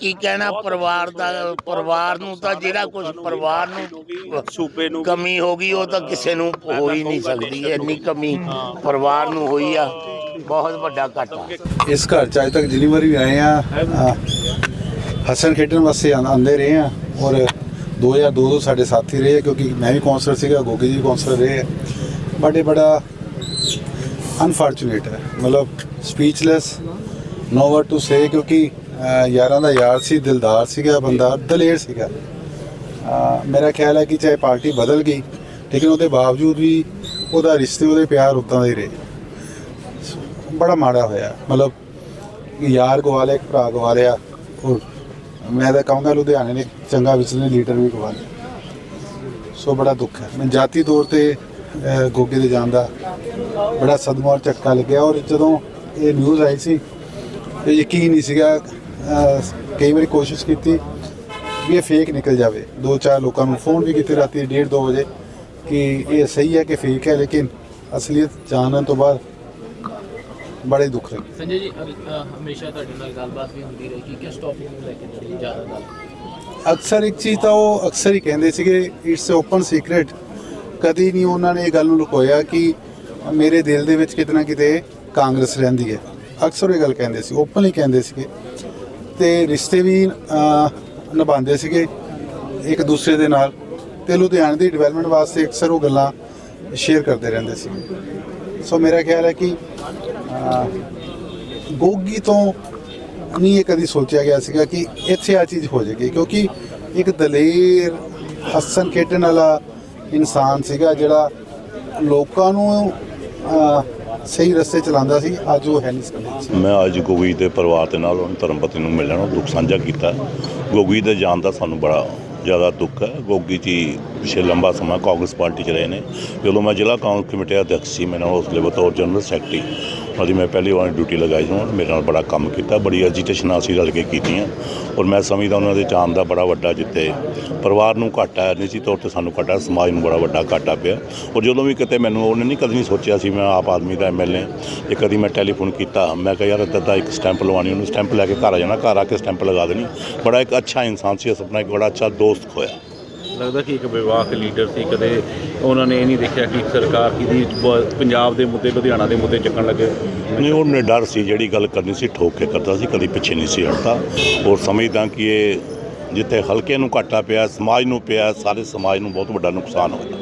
ਕੀ ਕਹਿਣਾ? ਪਰਿਵਾਰ ਦਾ ਪਰਿਵਾਰ ਨੂੰ ਤਾਂ ਜਿਹੜਾ ਕੁਝ ਪਰਿਵਾਰ ਨੂੰ ਸੂਬੇ ਨੂੰ ਕਮੀ ਹੋ ਗਈ ਉਹ ਤਾਂ ਕਿਸੇ ਨੂੰ ਹੋ ਹੀ ਨਹੀਂ ਸਕਦੀ ਇੰਨੀ ਕਮੀ ਪਰਿਵਾਰ ਨੂੰ ਹੋਈ ਆ। ਬਹੁਤ ਵੱਡਾ ਘਾਟਾ। ਇਸ ਘਰ ਚ ਅੱਜ ਤੱਕ ਜਿੰਨੀ ਵਾਰੀ ਵੀ ਆਏ ਆ ਅ, ਹੱਸਣ ਖੇਡਣ ਵਾਸਤੇ ਆਂ- ਆਉਂਦੇ ਰਹੇ ਆ ਔਰ 2002 ਤੋਂ ਸਾਡੇ ਸਾਥੀ ਰਹੇ ਕਿਉਂਕਿ ਮੈਂ ਵੀ ਕਾਉਂਸਲਰ ਸੀਗਾ ਗੋਗੀ ਜੀ ਕਾਉਂਸਲਰ ਰਹੇ ਆ। ਬਟ ਇਹ ਬੜਾ ਅਨਫੋਰਚੂਨੇਟ ਹੈ। ਮਤਲਬ speechless no word to say ਕਿਉਂਕਿ ਯਾਰਾਂ ਦਾ ਯਾਰ ਸੀ, ਦਿਲਦਾਰ ਸੀਗਾ ਬੰਦਾ, ਦਲੇਰ ਸੀਗਾ। ਮੇਰਾ ਖਿਆਲ ਹੈ ਕਿ ਚਾਹੇ ਪਾਰਟੀ ਬਦਲ ਗਈ, ਲੇਕਿਨ ਉਹਦੇ ਬਾਵਜੂਦ ਵੀ ਉਹਦਾ ਰਿਸ਼ਤੇ, ਉਹਦੇ ਪਿਆਰ ਉਦਾਂ ਦਾ ਹੀ ਰਹੇ। ਬੜਾ ਮਾੜਾ ਹੋਇਆ। ਮਤਲਬ ਯਾਰ ਗਵਾ ਲਿਆ ਇੱਕ ਭਰਾ ਗਵਾ ਲਿਆ ਔਰ ਮੈਂ ਤਾਂ ਕਹਾਂਗਾ ਲੁਧਿਆਣੇ ਨੇ ਚੰਗਾ ਵਿਚਲੇ ਲੀਡਰ ਵੀ ਗਵਾ ਲਿਆ ਸੋ ਬੜਾ ਦੁੱਖ ਹੈ। ਮੈਂ ਜਾਤੀ ਤੌਰ ਤੇ ਗੋਗੇ ਦੇ ਜਾਣ ਦਾ ਬੜਾ ਸਦਮਾ ਔਰ ਝਟਕਾ ਲੱਗਿਆ। ਔਰ ਜਦੋਂ ਇਹ ਨਿਊਜ਼ ਆਈ ਸੀ ਤੇ ਯਕੀਨ ਨਹੀਂ ਸੀਗਾ ਕਈ ਵਾਰੀ ਕੋਸ਼ਿਸ਼ ਕੀਤੀ ਵੀ ਇਹ ਫੇਕ ਨਿਕਲ ਜਾਵੇ। ਦੋ ਚਾਰ ਲੋਕਾਂ ਨੂੰ ਫੋਨ ਵੀ ਕੀਤੇ ਰਾਤੀ 1:30 2 ਵਜੇ ਕਿ ਇਹ ਸਹੀ ਹੈ ਕਿ ਫੇਕ ਹੈ ਲੇਕਿਨ ਅਸਲੀਅਤ ਜਾਣਨ ਤੋਂ ਬਾਅਦ ਬੜੇ ਦੁੱਖ ਲੱਗੇ ਸੰਜੇ ਜੀ ਹਮੇਸ਼ਾ ਤੁਹਾਡੇ ਨਾਲ ਗੱਲਬਾਤ ਵੀ ਹੁੰਦੀ ਰਹੀ ਕਿ ਕਿਸ ਟੌਪਿਕ ਨੂੰ ਲੈ ਕੇ ਜਿਹੜੀ ਜ਼ਿਆਦਾ ਗੱਲ? ਅਕਸਰ ਇੱਕ ਚੀਜ਼ ਤਾਂ ਉਹ ਅਕਸਰ ਹੀ ਕਹਿੰਦੇ ਸੀਗੇ ਇਟਸ ਓਪਨ ਸੀਕ੍ਰੇਟ ਕਦੀ ਨਹੀਂ ਉਹਨਾਂ ਨੇ ਇਹ ਗੱਲ ਨੂੰ ਲੁਕੋਇਆ ਕਿ ਮੇਰੇ ਦਿਲ ਦੇ ਵਿੱਚ ਕਿਤਨਾ ਕਿਤੇ ਕਾਂਗਰਸ ਰਹਿੰਦੀ ਹੈ। ਅਕਸਰ ਇਹ ਗੱਲ ਕਹਿੰਦੇ ਸੀ ਓਪਨਲੀ ਕਹਿੰਦੇ ਸੀਗੇ। ਤੇ ਰਿਸ਼ਤੇ ਵੀ ਨਿਭਾਉਂਦੇ ਸੀਗੇ ਇੱਕ ਦੂਸਰੇ ਦੇ ਨਾਲ ਤੇ ਲੁਧਿਆਣੇ ਦੀ ਡਿਵੈਲਪਮੈਂਟ ਵਾਸਤੇ ਅਕਸਰ ਉਹ ਗੱਲਾਂ ਸ਼ੇਅਰ ਕਰਦੇ ਰਹਿੰਦੇ ਸੀ। ਸੋ ਮੇਰਾ ਖਿਆਲ ਹੈ ਕਿ ਗੋਗੀ ਤੋਂ ਨਹੀਂ ਇਹ ਕਦੀ ਸੋਚਿਆ ਗਿਆ ਸੀਗਾ ਕਿ ਇੱਥੇ ਆ ਚੀਜ਼ ਹੋ ਜਾਏਗੀ ਕਿਉਂਕਿ ਇੱਕ ਦਲੇਰ, ਹੱਸਣ ਖੇਡਣ ਵਾਲਾ ਇਨਸਾਨ ਸੀਗਾ ਜਿਹੜਾ ਲੋਕਾਂ ਨੂੰ ਸਹੀ ਰਸਤੇ ਚਲਾਉਂਦਾ ਸੀ, ਅੱਜ ਉਹ ਹੈ ਨਹੀਂ ਸਕਦਾ ਮੈਂ ਅੱਜ ਗੋਗੀ ਦੇ ਪਰਿਵਾਰ ਦੇ ਨਾਲ ਉਹਨਾਂ ਧਰਮਪਤੀ ਨੂੰ ਮਿਲਣ ਦੁੱਖ ਸਾਂਝਾ ਕੀਤਾ। ਗੋਗੀ ਦੇ ਜਾਣ ਦਾ ਸਾਨੂੰ ਬੜਾ ਜ਼ਿਆਦਾ ਦੁੱਖ ਹੈ। ਗੋਗੀ ਜੀ ਪਿਛੇ ਲੰਬਾ ਸਮਾਂ ਕਾਂਗਰਸ ਪਾਰਟੀ 'ਚ ਰਹੇ ਨੇ। ਜਦੋਂ ਮੈਂ ਜ਼ਿਲ੍ਹਾ ਕਾਂਗਰਸ ਕਮੇਟੀ ਦਾ ਅਧਿਆਪਕ ਸੀ, ਮੈਂ ਉਸ ਲਈ ਬਤੌਰ ਜਨਰਲ ਸੈਕਟਰੀ। ਉਹਦੀ ਮੈਂ ਪਹਿਲੀ ਵਾਰ ਡਿਊਟੀ ਲਗਾਈ ਸੀ, ਉਹਨਾਂ ਮੇਰੇ ਨਾਲ ਬੜਾ ਕੰਮ ਕੀਤਾ, ਬੜੀ ਐਜੀਟੇਸ਼ਨ ਅਸੀਂ ਰਲ ਕੇ ਕੀਤੀਆਂ। ਔਰ ਮੈਂ ਸਮਝਦਾ ਉਹਨਾਂ ਦੇ ਜਾਣ ਦਾ ਬੜਾ ਵੱਡਾ ਜਿੱਤੇ। ਪਰਿਵਾਰ ਨੂੰ ਘਾਟਾ ਹੈ, ਨਿੱਜੀ ਤੌਰ ਤੇ ਸਾਨੂੰ ਘਾਟਾ ਸਮਾਜ ਨੂੰ ਬੜਾ ਵੱਡਾ ਘਾਟਾ ਪਿਆ। ਔਰ ਜਦੋਂ ਵੀ ਕਿਤੇ ਮੈਨੂੰ, ਉਹਨੇ ਨਹੀਂ ਕਦੀ ਨਹੀਂ ਸੋਚਿਆ ਸੀ ਮੈਂ ਆਪ ਆਦਮੀ ਦਾ ਐਮਐਲਏ ਜੇ ਕਦੀ ਮੈਂ ਟੈਲੀਫੋਨ ਕੀਤਾ, ਮੈਂ ਕਿਹਾ, ਯਾਰ ਇੱਦਾਂ ਇੱਕ ਸਟੈਂਪ ਲਵਾਉਣੀ, ਉਹਨੂੰ ਸਟੈਂਪ ਲੈ ਕੇ ਘਰ ਆ ਜਾਣਾ, ਘਰ ਆ ਕੇ ਸਟੈਂਪ ਲਗਾ ਦੇਣੀ। ਬੜਾ ਇੱਕ ਅੱਛਾ ਇਨਸਾਨ ਸੀ ਆਪਣਾ ਇੱਕ ਬੜਾ ਅੱਛਾ ਦੋਸਤ ਖੋਇਆ। ਲੱਗਦਾ ਕਿ ਇੱਕ ਵਿਵਾਕ ਲੀਡਰ ਸੀ, ਕਦੇ ਉਹਨਾਂ ਨੇ ਇਹ ਨਹੀਂ ਦੇਖਿਆ ਕਿ ਸਰਕਾਰ ਕਿਹਦੀ ਬ- ਪੰਜਾਬ ਦੇ ਮੁੱਦੇ, ਲੁਧਿਆਣਾ ਦੇ ਮੁੱਦੇ ਚੱਕਣ ਲੱਗੇ? ਨਹੀਂ, ਉਹਨੇ ਡਰ ਸੀ, ਜਿਹੜੀ ਗੱਲ ਕਰਨੀ ਸੀ, ਠੋਕ ਕੇ ਕਰਦਾ ਸੀ, ਕਦੀ ਪਿੱਛੇ ਨਹੀਂ ਸੀ ਹਟਦਾ। ਔਰ ਸਮਝਦਾ ਕਿ ਇਹ ਜਿੱਥੇ ਹਲਕੇ ਨੂੰ ਘਾਟਾ ਪਿਆ, ਸਮਾਜ ਨੂੰ ਪਿਆ, ਸਾਰੇ ਸਮਾਜ ਨੂੰ ਬਹੁਤ ਵੱਡਾ ਨੁਕਸਾਨ ਹੋਇਆ।